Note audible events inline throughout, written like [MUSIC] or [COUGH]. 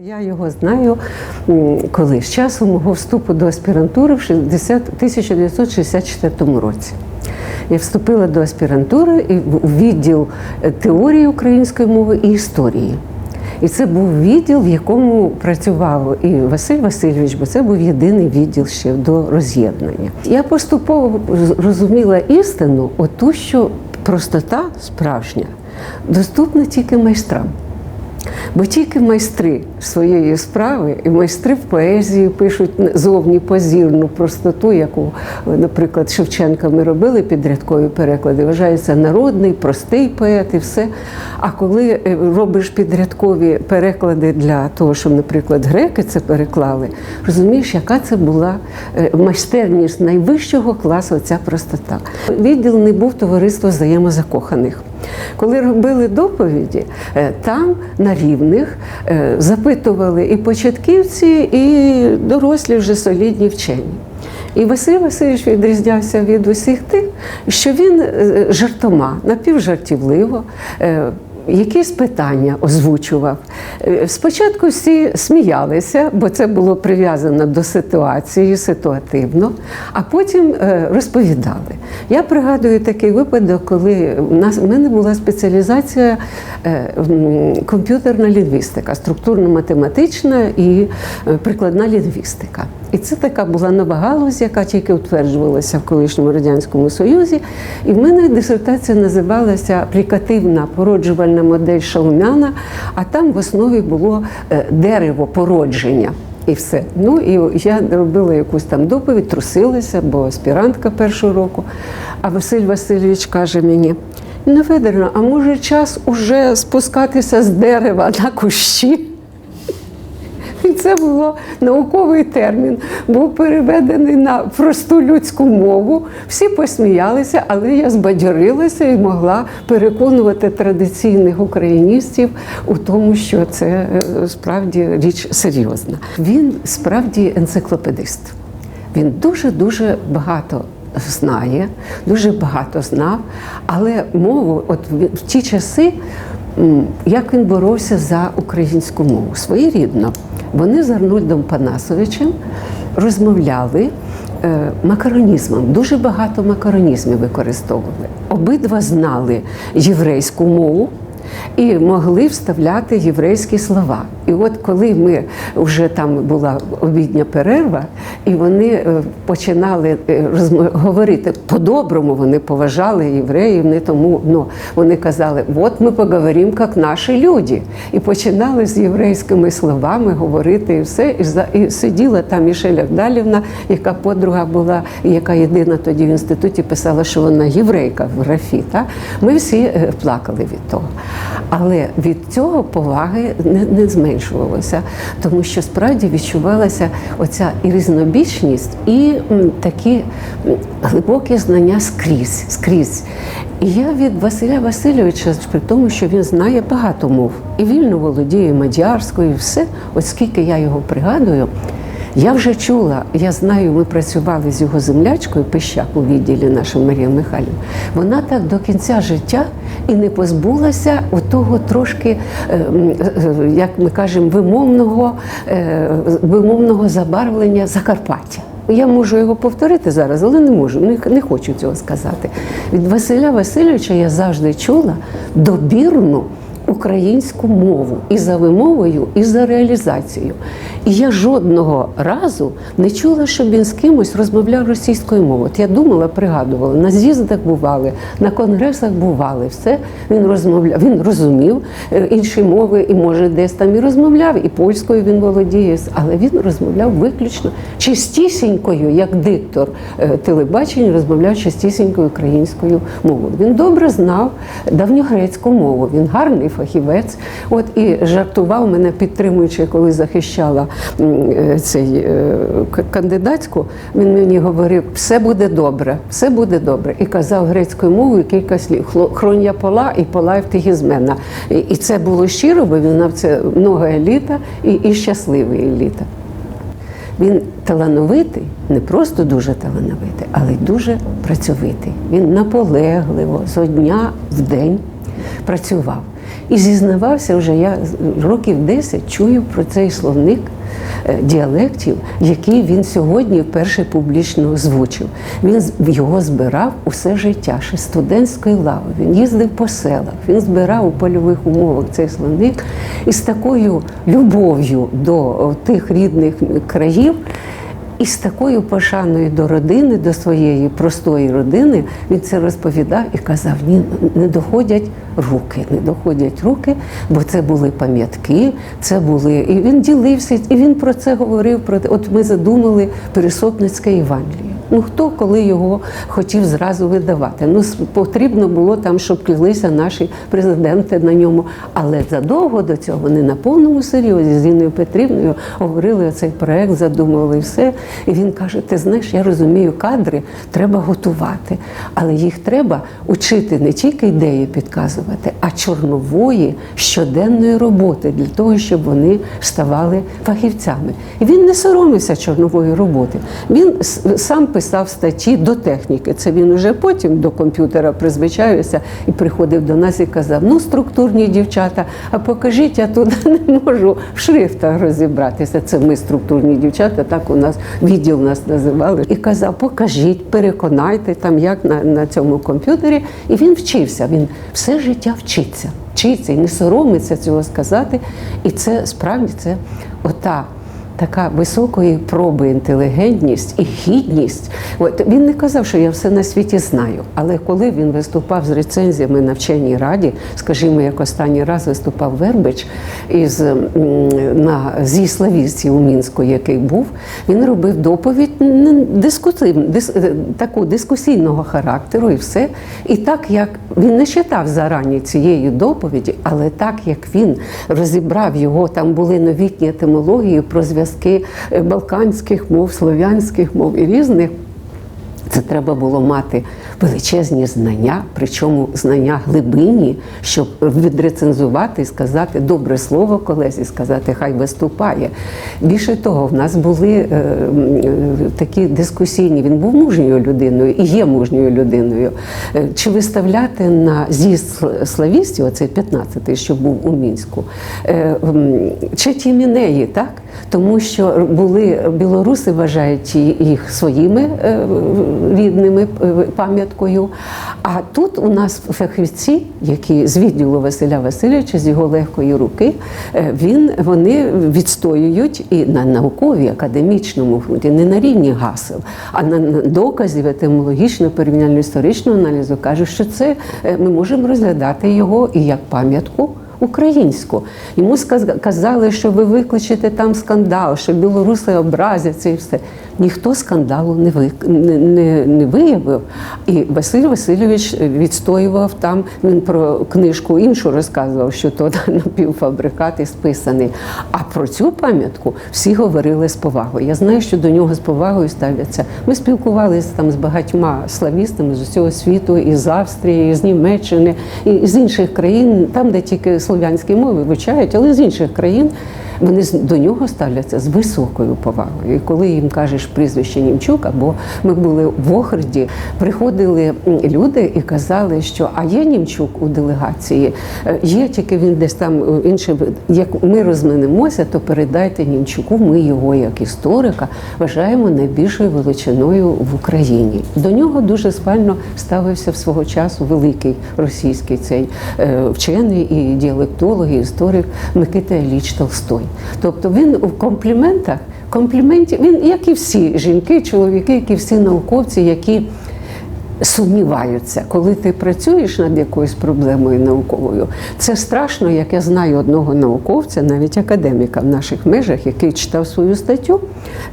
Я його знаю коли з часу мого вступу до аспірантури в 60 1964 році. Я вступила до аспірантури і в в відділ е, теорії української мови і історії. І це був відділ, в якому працював і Василь Васильович, бо це був єдиний відділ ще до роз'єднання. Я поступово розуміла істину, оту, що простота справжня доступна тільки майстрам. Бо тільки майстри своєї справи і майстри в поезії пишуть зовні позірну простоту, яку, наприклад, Шевченка ми робили підрядкові переклади. Вважається народний, простий поет і все. А коли е, робиш підрядкові переклади для того, щоб, наприклад, греки це переклали, розумієш, яка це була е, майстерність найвищого класу ця простота. Відділ не був товариство взаємозакоханих. Коли робили доповіді, е, там на рівних е, запитували і початківці, і дорослі вже солідні вчені. І Василь Васильович відрізнявся від усіх тих, що він е, жартома, напівжартівливо. Якісь питання озвучував. Е, Спочатку всі сміялися, бо це було прив'язано до ситуації ситуативно, а потім е, розповідали. Я пригадую такий випадок, коли в нас в мене була спеціалізація е, комп'ютерна лінгвістика, структурно-математична і прикладна лінгвістика. І це така була нова галузь, яка тільки утверджувалася в колишньому радянському союзі. І в мене дисертація називалася Аплікативна породжувальна модель Шаумяна, а там в основі було е, дерево породження. І все. Ну і я робила якусь там доповідь, трусилася, бо аспірантка першого року. А Василь Васильович каже мені: ну, Федорівна, а може час уже спускатися з дерева на кущі? Це було науковий термін, був переведений на просту людську мову. Всі посміялися, але я збадьорилася і могла переконувати традиційних україністів у тому, що це е, справді річ серйозна. Він справді енциклопедист. Він дуже-дуже багато знає, дуже багато знав, але мову, от в ті часи, як він боровся за українську мову своєрідно. Вони з Арнольдом Панасовичем розмовляли е, макаронізмом. Дуже багато макаронізмів використовували. Обидва знали єврейську мову. І могли вставляти єврейські слова. І от коли ми вже там була обідня перерва, і вони е, починали е, говорити по-доброму, вони поважали євреїв, не тому ну, вони казали, от ми поговоримо, як наші люди. І починали з єврейськими словами говорити і все. І, за- і сиділа там Мішеля Вдалівна, яка подруга була, яка єдина тоді в інституті писала, що вона єврейка в графіта. Ми всі е, плакали від того. Але від цього поваги не, не зменшувалося, тому що справді відчувалася оця і різнобічність, і такі глибокі знання скрізь. скрізь. І я від Василя Васильовича, при тому, що він знає багато мов і вільно володіє мадярською, і все, от скільки я його пригадую. Я вже чула, я знаю, ми працювали з його землячкою Пищак у відділі нашої Марія Михайлівна. Вона так до кінця життя і не позбулася того трошки, е, м, е, як ми кажемо, вимовного, е, вимовного забарвлення Закарпаття. Я можу його повторити зараз, але не можу, не хочу цього сказати. Від Василя Васильовича я завжди чула добірну українську мову і за вимовою, і за реалізацією. І я жодного разу не чула, щоб він з кимось розмовляв російською мовою. От я думала, пригадувала, на з'їздах бували, на конгресах бували. Все він розмовляв, він розумів е, інші мови і може десь там і розмовляв, і польською він володіє, але він розмовляв виключно чистісінькою, як диктор е, телебачення, розмовляв чистісінькою українською мовою. Він добре знав давньогрецьку мову. Він гарний фахівець. От і жартував мене, підтримуючи, коли захищала цей е, кандидатську. Він мені говорив, все буде добре, все буде добре. І казав грецькою мовою кілька слів. «Хло- Хронія пола і пола євтигізмена. І це було щиро, бо він знав це много еліта і, і щасливий еліта. Він талановитий, не просто дуже талановитий, але й дуже працьовитий. Він наполегливо зо дня в день працював. І зізнавався вже, я років 10 чую про цей словник е, діалектів, який він сьогодні вперше публічно озвучив. Він його збирав усе життя, ще студентської лави. Він їздив по селах, він збирав у польових умовах цей словник і з такою любов'ю до тих рідних країв. І з такою пошаною до родини, до своєї простої родини, він це розповідав і казав: ні, не доходять руки, не доходять руки, бо це були пам'ятки, це були. І він ділився, і він про це говорив. Про. От ми задумали Пересопницьке Євангеліє. Ну хто коли його хотів зразу видавати? Ну потрібно було там, щоб клялися наші президенти на ньому. Але задовго до цього не на повному серйозі з Інною Петрівною говорили оцей проект, задумували все. І він каже: Ти знаєш, я розумію, кадри треба готувати, але їх треба учити не тільки ідеї підказувати, а чорнової щоденної роботи для того, щоб вони ставали фахівцями. І він не соромився чорнової роботи. Він сам писав статті до техніки. Це він уже потім до комп'ютера призвичаюся і приходив до нас і казав: ну, структурні дівчата, а покажіть, я тут [LAUGHS] не можу в шрифтах розібратися. Це ми структурні дівчата, так у нас відділ нас називали. І казав, покажіть, переконайте там, як на, на цьому комп'ютері. І він вчився. Він все життя вчиться, вчиться і не соромиться цього сказати. І це справді це ота така високої проби інтелігентність і гідність. От він не казав, що я все на світі знаю. Але коли він виступав з рецензіями на вченій раді, скажімо, як останній раз виступав Вербич із на зі славістці у Мінську, який був, він робив доповідь не дискусивну, дис, е, таку дискусійного характеру, і все. І так як він не читав зарані цієї доповіді, але так як він розібрав його, там були новітні етимології про зв'язки е, балканських мов, слов'янських мов і різних. Це треба було мати величезні знання, причому знання глибинні, щоб відрецензувати і сказати добре слово колесі, сказати, хай виступає. Більше того, в нас були е, е, такі дискусійні. Він був мужньою людиною і є мужньою людиною. Е, Чи виставляти на з'їзд славістів, оцей 15-й, що був у мінську, е, м, четі мінеї, так? Тому що були білоруси, вважають їх своїми е, рідними е, пам'яткою. А тут у нас фахівці, які з відділу Василя Васильовича, з його легкої руки, е, він, вони відстоюють і на науковій, академічному фронті, не на рівні гасел, а на доказів етимологічного порівняльно історичного аналізу кажуть, що це е, ми можемо розглядати його і як пам'ятку українську. Йому казали, що ви викличете там скандал, що білоруси образяться і все. Ніхто скандалу не, ви, не, не, не виявив. І Василь Васильович відстоював там, він про книжку іншу розказував, що то [LAUGHS] напівфабрикат і списаний. А про цю пам'ятку всі говорили з повагою. Я знаю, що до нього з повагою ставляться. Ми спілкувалися там з багатьма славістами з усього світу, і з Австрії, з Німеччини, і з інших країн, там, де тільки слов'янські мови вивчають, але з інших країн. Вони до нього ставляться з високою повагою. І коли їм кажеш прізвище Німчук, або ми були в Охриді, приходили люди і казали, що а є Німчук у делегації, Е, є тільки він десь там е, інший. Як ми розминемося, то передайте Німчуку. Ми його як історика вважаємо найбільшою величиною в Україні. До нього дуже схвально ставився в свого часу великий російський цей е, вчений і діалектолог, і історик Микита Ілліч Толстой. Тобто він в компліментах, компліментів, він, як і всі жінки, чоловіки, як і всі науковці, які сумніваються, коли ти працюєш над якоюсь проблемою науковою. Це страшно, як я знаю одного науковця, навіть академіка в наших межах, який читав свою статтю.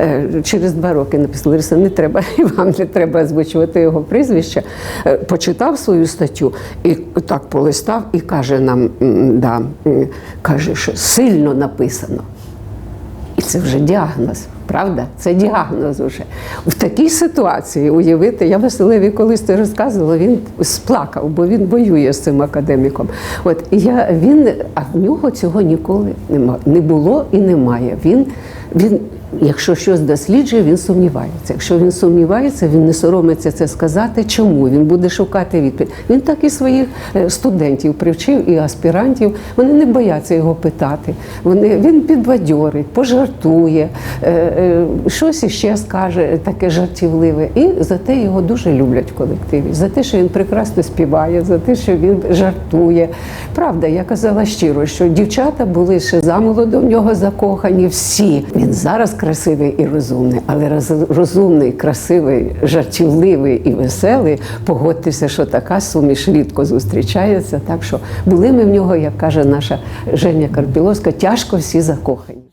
е, Через два роки написали, Лариса, не треба [LAUGHS] і вам не треба озвучувати його прізвище. Е, Почитав свою статтю і так полистав і каже нам, да, каже, що сильно написано. І це вже діагноз, правда? Це діагноз уже. В такій ситуації уявити, я Василеві колись це розказувала, він сплакав, бо він воює з цим академіком. От я він, а в нього цього ніколи нема, не було і немає. Він, він Якщо щось досліджує, він сумнівається. Якщо він сумнівається, він не соромиться це сказати. Чому він буде шукати відповідь? Він так і своїх е, студентів привчив і аспірантів. Вони не бояться його питати. Вони він підбадьорить, пожартує, е, е, щось іще скаже таке жартівливе. І за те його дуже люблять в колективі. За те, що він прекрасно співає, за те, що він жартує. Правда, я казала щиро, що дівчата були ще замолодо в нього закохані. Всі він зараз красивий і розумний, але розумний, красивий, жартівливий і веселий. Погодьтеся, що така суміш рідко зустрічається. Так що були ми в нього, як каже наша Женя Карпіловська, тяжко всі закохані.